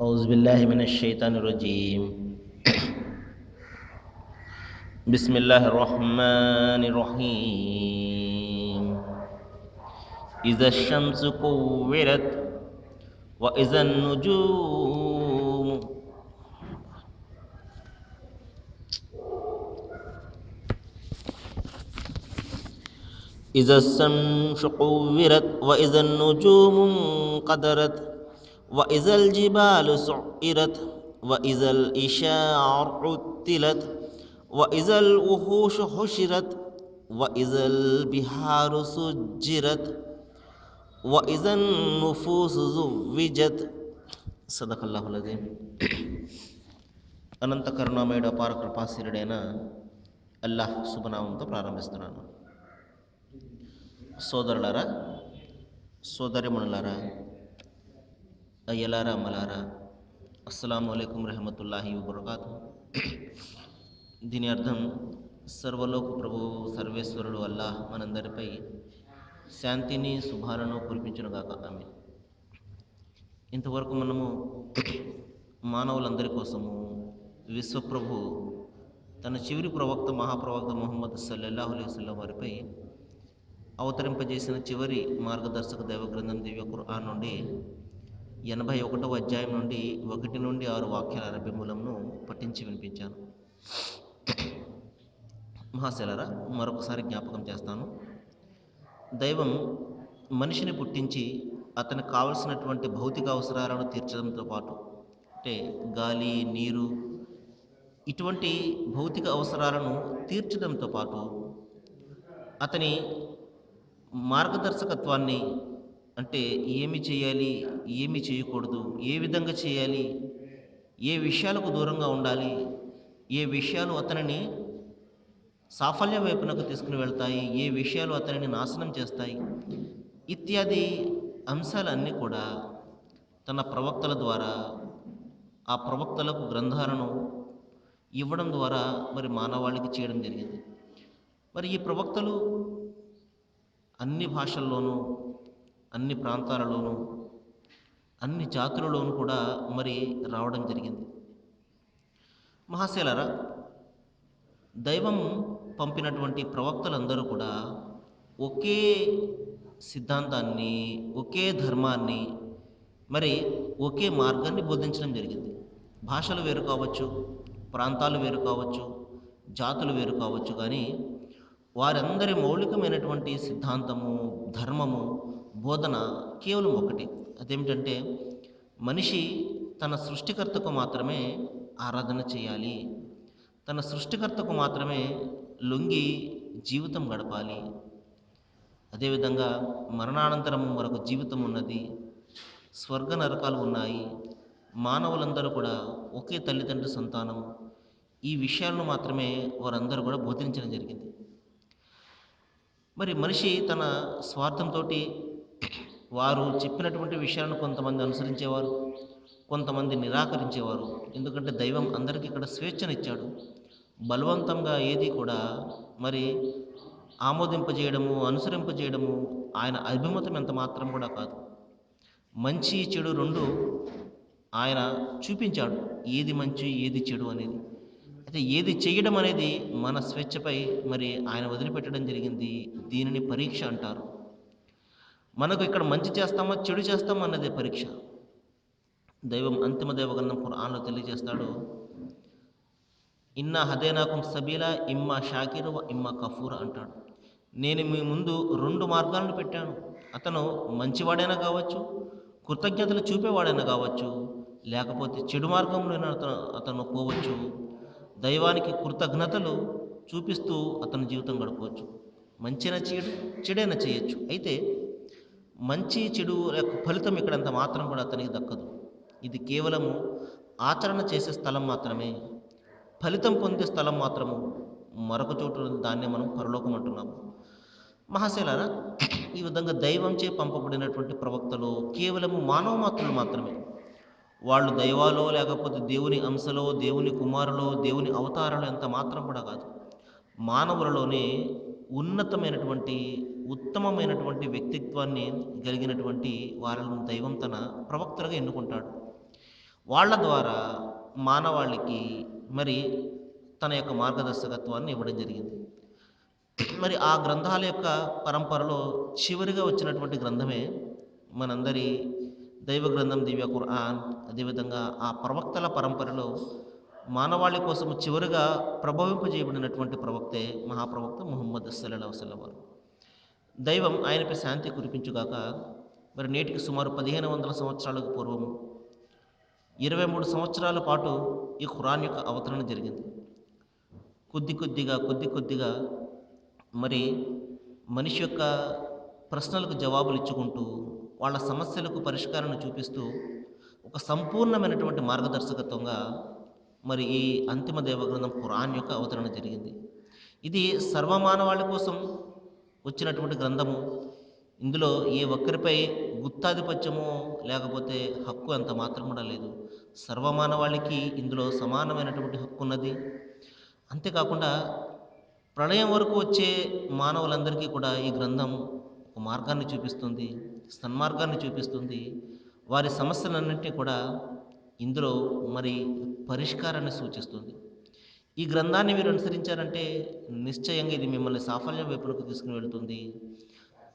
أعوذ بالله من الشيطان الرجيم. بسم الله الرحمن الرحيم. إذا الشمس كورت وإذا النجوم إذا الشمس كورت وإذا النجوم انقدرت وإذا الجبال سعرت وإذا الإشاعر عطلت وإذا الوحوش حشرت وإذا البحار سجرت وإذا النفوس زوجت صدق الله العظيم అనంత కరుణామయుడు అపార కృపాశీరుడైన అల్లాహ్ శుభనామంతో ప్రారంభిస్తున్నాను సోదరులారా సోదరిమణులారా అయ్యలారా అమ్మలారా అస్సలం అయికం రహమతుల్లాహి వబర్కాతు దీని అర్థం సర్వలోక ప్రభు సర్వేశ్వరుడు అల్లాహ్ మనందరిపై శాంతిని శుభాలను కురిపించునుగాక ఆమె ఇంతవరకు మనము మానవులందరి కోసము విశ్వప్రభు తన చివరి ప్రవక్త మహాప్రవక్త మొహమ్మద్ సల్లల్లాహు అలైవల్లం వారిపై అవతరింపజేసిన చివరి మార్గదర్శక దైవ గ్రంథం దివ్య ఖుర్ఆన్ నుండి ఎనభై ఒకటవ అధ్యాయం నుండి ఒకటి నుండి ఆరు వాక్యాల అరబీ మూలంను పఠించి వినిపించాను. మహాశలరా మరొకసారి జ్ఞాపకం చేస్తాను. దైవం మనిషిని పుట్టించి అతనికి కావలసినటువంటి భౌతిక అవసరాలను తీర్చడంతో పాటు అంటే గాలి నీరు ఇటువంటి భౌతిక అవసరాలను తీర్చడంతో పాటు అతని మార్గదర్శకత్వాన్ని అంటే ఏమి చేయాలి ఏమి చేయకూడదు ఏ విధంగా చేయాలి ఏ విషయాలకు దూరంగా ఉండాలి ఏ విషయాలు అతనిని సాఫల్యం వైపునకు తీసుకుని వెళ్తాయి ఏ విషయాలు అతనిని నాశనం చేస్తాయి ఇత్యాది అంశాలన్నీ కూడా తన ప్రవక్తల ద్వారా ఆ ప్రవక్తలకు గ్రంథాలను ఇవ్వడం ద్వారా మరి మానవాళికి చేయడం జరిగింది. మరి ఈ ప్రవక్తలు అన్ని భాషల్లోనూ అన్ని ప్రాంతాలలోనూ అన్ని జాతులలోనూ కూడా మరి రావడం జరిగింది. మహాశైలరా దైవం పంపినటువంటి ప్రవక్తలందరూ కూడా ఒకే సిద్ధాంతాన్ని ఒకే ధర్మాన్ని మరి ఒకే మార్గాన్ని బోధించడం జరిగింది. భాషలు వేరు కావచ్చు ప్రాంతాలు వేరు కావచ్చు జాతులు వేరు కావచ్చు కానీ వారందరి మౌలికమైనటువంటి సిద్ధాంతము ధర్మము బోధన కేవలం ఒకటి. అదేమిటంటే మనిషి తన సృష్టికర్తకు మాత్రమే ఆరాధన చేయాలి. తన సృష్టికర్తకు మాత్రమే లొంగి జీవితం గడపాలి. అదేవిధంగా మరణానంతరం మరొక జీవితం ఉన్నది. స్వర్గ నరకాలు ఉన్నాయి. మానవులందరూ కూడా ఒకే తల్లిదండ్రుల సంతానం. ఈ విషయాలను మాత్రమే వారందరూ కూడా బోధించడం జరిగింది. మరి మనిషి తన స్వార్థంతో వారు చెప్పినటువంటి విషయాలను కొంతమంది అనుసరించేవారు కొంతమంది నిరాకరించేవారు. ఎందుకంటే దైవం అందరికీ ఇక్కడ స్వేచ్ఛనిచ్చాడు. బలవంతంగా ఏది కూడా మరి ఆమోదింపజేయడము అనుసరింపజేయడము ఆయన అభిమతం ఎంత మాత్రం కూడా కాదు. మంచి చెడు రెండు ఆయన చూపించాడు. ఏది మంచి ఏది చెడు అనేది. అయితే ఏది చేయడం అనేది మన స్వేచ్ఛపై మరి ఆయన వదిలిపెట్టడం జరిగింది. దీనిని పరీక్ష అంటారు. మనకు ఇక్కడ మంచి చేస్తామా చెడు చేస్తామా అన్నదే పరీక్ష. దైవం అంతిమ దైవగంధం ఖురాన్లో తెలియజేస్తాడు ఇన్నా హదేనాకం సబీలా ఇమ్మా షాకిర్ ఇమ్మా కఫూర్ అంటాడు. నేను మీ ముందు రెండు మార్గాలను పెట్టాను. అతను మంచివాడైనా కావచ్చు కృతజ్ఞతలు చూపేవాడైనా కావచ్చు లేకపోతే చెడు మార్గంలో అతను అతను పోవచ్చు. దైవానికి కృతజ్ఞతలు చూపిస్తూ అతని జీవితం గడపవచ్చు. మంచిన చెడు చెడైనా చేయొచ్చు. అయితే మంచి చెడు యొక్క ఫలితం ఇక్కడంత మాత్రం కూడా అతనికి దక్కదు. ఇది కేవలము ఆచరణ చేసే స్థలం మాత్రమే. ఫలితం పొందే స్థలం మాత్రము మరొక చోటు దాన్నే మనం పరలోకం అంటున్నాము. మహాశైలారా ఈ విధంగా దైవంచే పంపబడినటువంటి ప్రవక్తలు కేవలము మానవ మాత్రులు మాత్రమే. వాళ్ళు దైవాలో లేకపోతే దేవుని అంశలో దేవుని కుమారులో దేవుని అవతారంలో ఎంత మాత్రం కూడా కాదు. మానవులలోనే ఉన్నతమైనటువంటి ఉత్తమమైనటువంటి వ్యక్తిత్వాన్ని కలిగినటువంటి వారిని దైవం తన ప్రవక్తలుగా ఎన్నుకుంటాడు. వాళ్ళ ద్వారా మానవాళికి మరి తన యొక్క మార్గదర్శకత్వాన్ని ఇవ్వడం జరిగింది. మరి ఆ గ్రంథాల యొక్క పరంపరలో చివరిగా వచ్చినటువంటి గ్రంథమే మనందరి దైవ గ్రంథం దివ్య ఖురాన్ అదేవిధంగా ఆ ప్రవక్తల పరంపరలో మానవాళి కోసం చివరిగా ప్రభావింపజేయబడినటువంటి ప్రవక్తే మహాప్రవక్త ముహమ్మద్ సల్లా వసల్లం వారు దైవం ఆయనపై శాంతి కురిపించుగాక మరి నేటికి సుమారు పదిహేను వందల సంవత్సరాలకు పూర్వం ఇరవై మూడు సంవత్సరాల పాటు ఈ ఖురాన్ యొక్క అవతరణ జరిగింది. కొద్ది కొద్దిగా కొద్ది కొద్దిగా మరి మనిషి యొక్క ప్రశ్నలకు జవాబులు ఇచ్చుకుంటూ వాళ్ళ సమస్యలకు పరిష్కారాన్ని చూపిస్తూ ఒక సంపూర్ణమైనటువంటి మార్గదర్శకత్వంగా మరి ఈ అంతిమ దైవగ్రంథం ఖురాన్ యొక్క అవతరణ జరిగింది. ఇది సర్వమానవాళి కోసం వచ్చినటువంటి గ్రంథము. ఇందులో ఏ ఒక్కరిపై గుత్తాధిపత్యము లేకపోతే హక్కు అంత మాత్రం కూడా లేదు. సర్వమానవాళికి ఇందులో సమానమైనటువంటి హక్కు ఉన్నది. అంతేకాకుండా ప్రళయం వరకు వచ్చే మానవులందరికీ కూడా ఈ గ్రంథం ఒక మార్గాన్ని చూపిస్తుంది సన్మార్గాన్ని చూపిస్తుంది. వారి సమస్యలన్నింటినీ కూడా ఇందులో మరి పరిష్కారాన్ని సూచిస్తుంది. ఈ గ్రంథాన్ని మీరు అనుసరించారంటే నిశ్చయంగా ఇది మిమ్మల్ని సాఫల్యం వైపునకు తీసుకుని వెళుతుంది.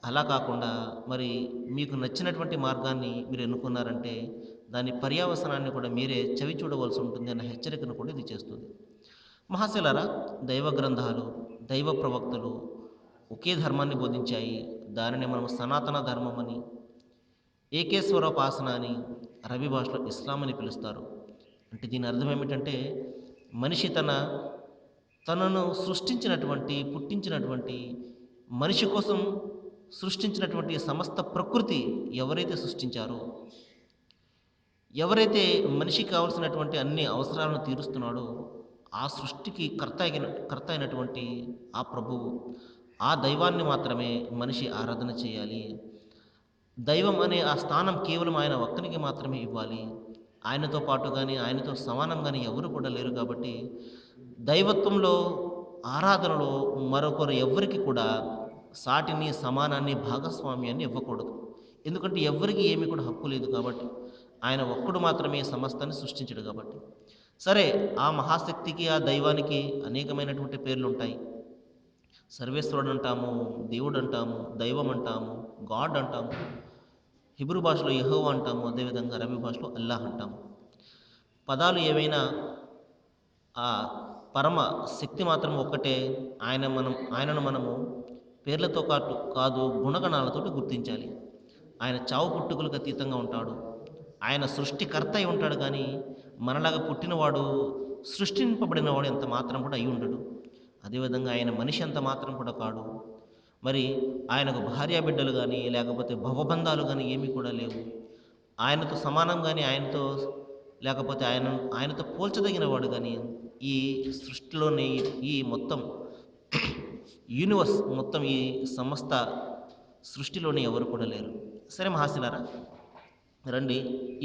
అలా కాకుండా మరి మీకు నచ్చినటువంటి మార్గాన్ని మీరు ఎన్నుకున్నారంటే దాని పర్యావసనాన్ని కూడా మీరే చవి చూడవలసి ఉంటుంది అన్న హెచ్చరికను కూడా ఇది చేస్తుంది. మహాశిలరా దైవ గ్రంథాలు దైవ ప్రవక్తలు ఒకే ధర్మాన్ని బోధించాయి. దానిని మనం సనాతన ధర్మం అని ఏకేశ్వరోపాసన అని అరబీ భాషలో ఇస్లాం అని పిలుస్తారు. అంటే దీని అర్థం ఏమిటంటే మనిషి తన తనను సృష్టించినటువంటి పుట్టించినటువంటి మనిషి కోసం సృష్టించినటువంటి సమస్త ప్రకృతి ఎవరైతే సృష్టించారో ఎవరైతే మనిషికి కావలసినటువంటి అన్ని అవసరాలను తీరుస్తున్నాడో ఆ సృష్టికి కర్త అయిన కర్త అయినటువంటి ఆ ప్రభువు ఆ దైవాన్ని మాత్రమే మనిషి ఆరాధన చేయాలి. దైవం అనే ఆ స్థానం కేవలం ఆయన ఒక్కనికి మాత్రమే ఇవ్వాలి. ఆయనతో పాటు కానీ ఆయనతో సమానం కానీ ఎవరు కూడా లేరు కాబట్టి దైవత్వంలో ఆరాధనలో మరొకరు ఎవరికి కూడా సాటిని సమానాన్ని భాగస్వామ్యాన్ని ఇవ్వకూడదు. ఎందుకంటే ఎవరికి ఏమీ కూడా హక్కు లేదు కాబట్టి ఆయన ఒక్కడు మాత్రమే సమస్తాన్ని సృష్టించడు కాబట్టి. సరే ఆ మహాశక్తికి ఆ దైవానికి అనేకమైనటువంటి పేర్లు ఉంటాయి సర్వేశ్వరుడు అంటాము దేవుడు అంటాము దైవం అంటాము గాడ్ అంటాము. హిబ్రూ భాషలో యహో అంటాము అదేవిధంగా అరబీ భాషలో అల్లాహ్ అంటాము. పదాలు ఏవైనా ఆ పరమ శక్తి మాత్రం ఒక్కటే ఆయన మనం ఆయనను మనము పేర్లతో పాటు కాదు గుణగణాలతో గుర్తించాలి. ఆయన చావు పుట్టుకులకు అతీతంగా ఉంటాడు. ఆయన సృష్టికర్త అయి ఉంటాడు కానీ మనలాగా పుట్టినవాడు సృష్టింపబడినవాడు ఎంత మాత్రం కూడా అయి ఉండడు. అదేవిధంగా ఆయన మనిషి అంత మాత్రం కూడా కాడు. మరి ఆయనకు భార్యా బిడ్డలు కానీ లేకపోతే భవబంధాలు కానీ ఏమీ కూడా లేవు. ఆయనతో సమానం కానీ ఆయనతో లేకపోతే ఆయన ఆయనతో పోల్చదగిన వాడు కానీ ఈ సృష్టిలోని ఈ మొత్తం యూనివర్స్ మొత్తం ఈ సమస్త సృష్టిలోని ఎవరు కూడా లేరు. సరే మహాశిలారా రండి.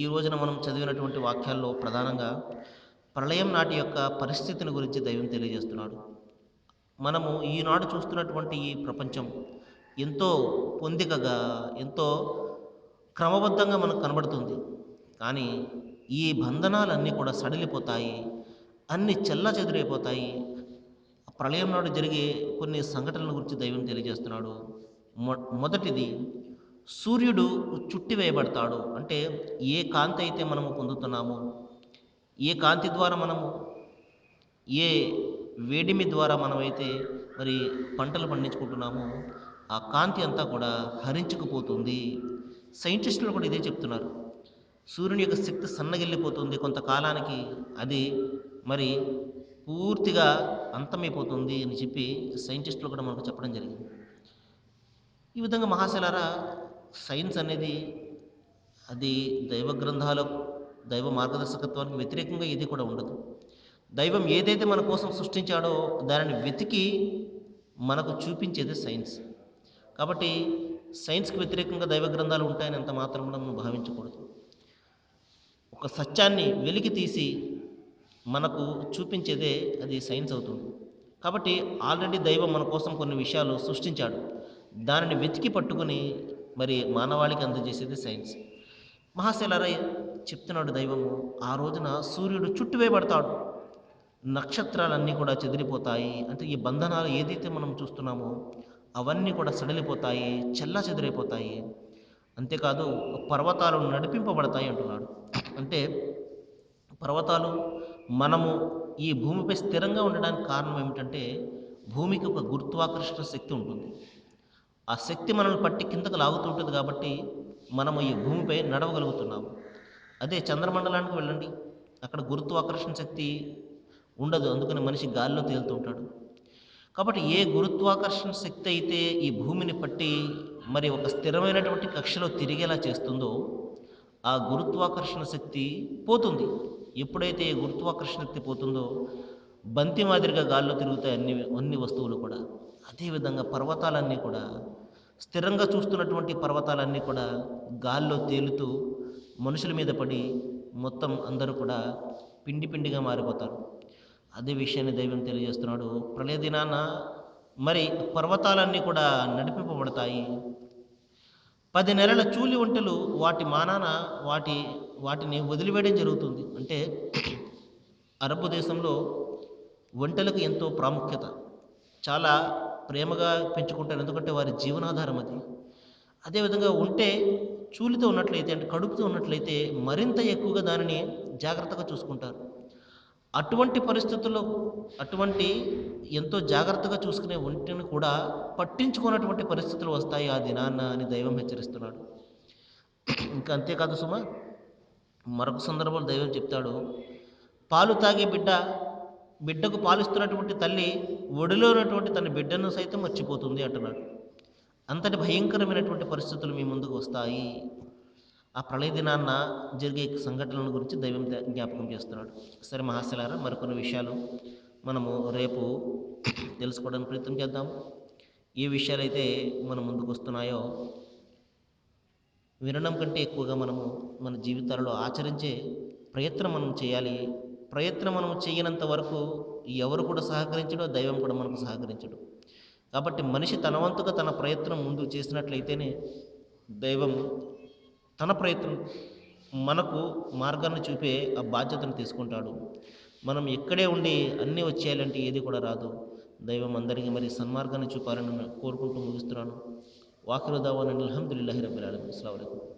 ఈ రోజున మనం చదివినటువంటి వాక్యాల్లో ప్రధానంగా ప్రళయం నాటి యొక్క పరిస్థితిని గురించి దైవం తెలియజేస్తున్నాడు. మనము ఈనాడు చూస్తున్నటువంటి ఈ ప్రపంచం ఎంతో పొందికగా ఎంతో క్రమబద్ధంగా మనకు కనబడుతుంది. కానీ ఈ బంధనాలన్నీ కూడా సడిలిపోతాయి అన్ని చెల్ల చెదిరైపోతాయి. ప్రళయం నాడు జరిగే కొన్ని సంఘటనల గురించి దైవం తెలియజేస్తున్నాడు. మొ మొదటిది సూర్యుడు చుట్టివేయబడతాడు అంటే ఏ కాంతి అయితే మనము పొందుతున్నామో ఏ కాంతి ద్వారా మనము ఏ వేడిమి ద్వారా మనమైతే మరి పంటలు పండించుకుంటున్నామో ఆ కాంతి అంతా కూడా హరించుకుపోతుంది. సైంటిస్టులు కూడా ఇదే చెప్తున్నారు. సూర్యుని యొక్క శక్తి సన్నగిల్లిపోతుంది కొంతకాలానికి అది మరి పూర్తిగా అంతమైపోతుంది అని చెప్పి సైంటిస్టులు కూడా మనకు చెప్పడం జరిగింది. ఈ విధంగా మహాశలారా సైన్స్ అనేది అది దైవ గ్రంథాలకు దైవ మార్గదర్శకత్వానికి వ్యతిరేకంగా ఇది కూడా ఉండదు. దైవం ఏదైతే మన కోసం సృష్టించాడో దానిని వెతికి మనకు చూపించేది సైన్స్. కాబట్టి సైన్స్కి వ్యతిరేకంగా దైవ గ్రంథాలు ఉంటాయని అంత మాత్రం కూడా మనం భావించకూడదు. ఒక సత్యాన్ని వెలికి తీసి మనకు చూపించేదే అది సైన్స్ అవుతుంది. కాబట్టి ఆల్రెడీ దైవం మన కోసం కొన్ని విషయాలు సృష్టించాడు. దానిని వెతికి పట్టుకుని మరి మానవాళికి అందజేసేది సైన్స్. మహాశైలరయ్య చెప్తున్నాడు దైవము ఆ రోజున సూర్యుడు చుట్టువేయబడతాడు. నక్షత్రాలన్నీ కూడా చెదిరిపోతాయి. అంటే ఈ బంధనాలు ఏదైతే మనం చూస్తున్నామో అవన్నీ కూడా సడలిపోతాయి చెల్లా చెదిరైపోతాయి. అంతేకాదు పర్వతాలు నడిపింపబడతాయి అంటున్నాడు. అంటే పర్వతాలు మనము ఈ భూమిపై స్థిరంగా ఉండడానికి కారణం ఏమిటంటే భూమికి ఒక గురుత్వాకర్షణ శక్తి ఉంటుంది. ఆ శక్తి మనల్ని పట్టి కిందకు లాగుతుంటుంది కాబట్టి మనము ఈ భూమిపై నడవగలుగుతున్నాము. అదే చంద్రమండలానికి వెళ్ళండి. అక్కడ గురుత్వాకర్షణ శక్తి ఉండదు. అందుకని మనిషి గాల్లో తేలుతూ ఉంటాడు. కాబట్టి ఏ గురుత్వాకర్షణ శక్తి అయితే ఈ భూమిని పట్టి మరి ఒక స్థిరమైనటువంటి కక్షలో తిరిగేలా చేస్తుందో ఆ గురుత్వాకర్షణ శక్తి పోతుంది. ఎప్పుడైతే ఈ గురుత్వాకర్షణ శక్తి పోతుందో బంతి మాదిరిగా గాల్లో తిరుగుతాయి అన్ని అన్ని వస్తువులు కూడా. అదేవిధంగా పర్వతాలన్నీ కూడా స్థిరంగా చూస్తున్నటువంటి పర్వతాలన్నీ కూడా గాల్లో తేలుతూ మనుషుల మీద పడి మొత్తం అందరూ కూడా పిండి పిండిగా మారిపోతారు. అదే విషయాన్ని దైవం తెలియజేస్తున్నాడు. ప్రళయ దినాన మరి పర్వతాలన్నీ కూడా నడిపింపబడతాయి. పది నెలల చూలి ఒంటెలు వాటి మానాన వాటి వాటిని వదిలివేయడం జరుగుతుంది. అంటే అరబ్ దేశంలో ఒంటెలకు ఎంతో ప్రాముఖ్యత. చాలా ప్రేమగా పెంచుకుంటారు. ఎందుకంటే వారి జీవనాధారం అది. అదేవిధంగా ఉంటే చూలితో ఉన్నట్లయితే అంటే కడుపుతో ఉన్నట్లయితే మరింత ఎక్కువగా దానిని జాగ్రత్తగా చూసుకుంటారు. అటువంటి పరిస్థితుల్లో అటువంటి ఎంతో జాగ్రత్తగా చూసుకునే ఒంటిని కూడా పట్టించుకున్నటువంటి పరిస్థితులు వస్తాయి ఆ దినాన్న అని దైవం హెచ్చరిస్తున్నాడు. ఇంకా అంతేకాదు సుమ మరొక సందర్భంలో దైవం చెప్తాడు పాలు తాగే బిడ్డ బిడ్డకు పాలిస్తున్నటువంటి తల్లి ఒడిలో ఉన్నటువంటి తన బిడ్డను సైతం మర్చిపోతుంది అంటున్నాడు. అంతటి భయంకరమైనటువంటి పరిస్థితులు మీ ముందుకు వస్తాయి. ఆ ప్రళయ దినాన్న జరిగే సంఘటనల గురించి దైవం జ్ఞాపకం చేస్తున్నాడు. సరే మహాశలారా మరికొన్ని విషయాలు మనము రేపు తెలుసుకోవడానికి ప్రయత్నం చేద్దాం. ఏ విషయాలైతే మన ముందుకు వస్తున్నాయో వినడం కంటే ఎక్కువగా మనము మన జీవితాలలో ఆచరించే ప్రయత్నం మనం చేయాలి. ప్రయత్నం మనం చేయనంత వరకు ఎవరు కూడా సహకరించడో దైవం కూడా మనకు సహకరించడు. కాబట్టి మనిషి తన వంతుగా తన ప్రయత్నం ముందు చేసినట్లయితేనే దైవం తన ప్రయత్నం మనకు మార్గాన్ని చూపే ఆ బాధ్యతను తీసుకుంటాడు. మనం ఇక్కడే ఉండి అన్నీ వచ్చేయాలంటే ఏది కూడా రాదు. దైవం అందరికీ మరి సన్మార్గాన్ని చూపాలని కోరుకుంటూ ముగిస్తున్నాను. వాకిరు దావాని అల్హమ్దుల్లాహి రబ్బిల్ ఆలమీన్. అస్సలం